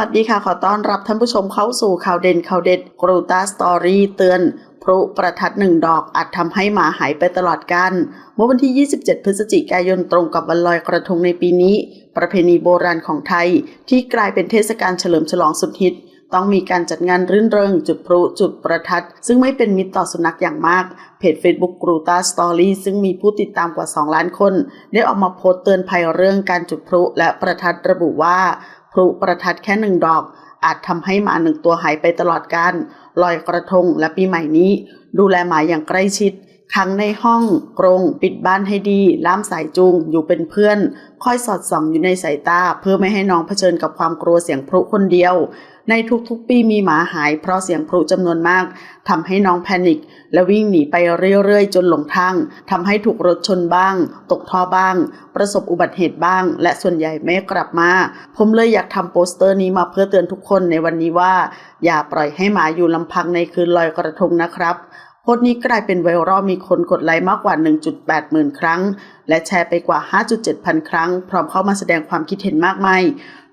วัสดีค่ะ ขอต้อนรับท่านผู้ชมเข้าสู่ข่าวเด่นข่าวเด็ดกรูตาสตอรี่เตือนพลุประทัดหนึ่งดอกอาจทำให้หมาหายไปตลอดกาลเมื่อวันที่ 27 พฤศจิกายนตรงกับวันลอยกระทงในปีนี้ ประเพณีโบราณของไทยที่กลายเป็นเทศกาลเฉลิมฉลองสุดฮิต ต้องมีการจัดงานรื่นเริง จุดพลุจุดประทัด ซึ่งไม่เป็นมิตรต่อสุนัขอย่างมากเพจ Facebook กรูตาสตอรี่ซึ่งมีผู้ติดตามกว่า 2 ล้านคน ได้ออกมาโพสต์เตือนภัยเรื่องการจุดพลุและประทัดระบุว่า พลุประทัดแค่หนึ่งดอก อาจทำให้หมาหนึ่งตัวหายไปตลอดการลอยกระทงและปีใหม่นี้ ดูแลหมาอย่างใกล้ชิด ขังในห้องกรงปิดบ้านให้ดีล่ามสายจูงอยู่เป็นเพื่อน คอยสอดส่องอยู่ในสายตา เพื่อไม่ให้น้องเผชิญกับความกลัวเสียงพลุคนเดียว ในทุกๆปีมีหมาหายเพราะเสียงพลุจำนวนมากทำให้น้องแพนิคและวิ่งหนีไปเรื่อยๆ จนหลงทางทำให้ถูกรถชนบ้าง ตกท่อบ้าง ประสบอุบัติเหตุบ้าง และส่วนใหญ่ไม่กลับมา ผมเลยอยากทำโปสเตอร์นี้มาเพื่อเตือนทุกคนในวันนี้ว่า อย่าปล่อยให้หมาอยู่ลำพังในคืนลอยกระทงนะครับ โพสต์นี้กลายเป็นไวรัลมีคนกดไลค์มากกว่า 1.8 หมื่นครั้ง และแชร์ไปกว่า 5.7 พันครั้ง พร้อมเข้ามาแสดงความคิดเห็นมากมาย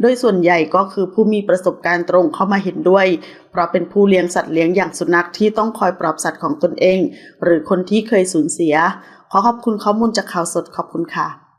โดยส่วนใหญ่ก็คือผู้มีประสบการณ์ตรงเข้ามาเห็นด้วย เพราะเป็นผู้เลี้ยงสัตว์เลี้ยงอย่างสุนัขที่ต้องคอยปลอบสัตว์ของตนเอง หรือคนที่เคยสูญเสีย ขอขอบคุณข้อมูลจากข่าวสดขอบคุณค่ะ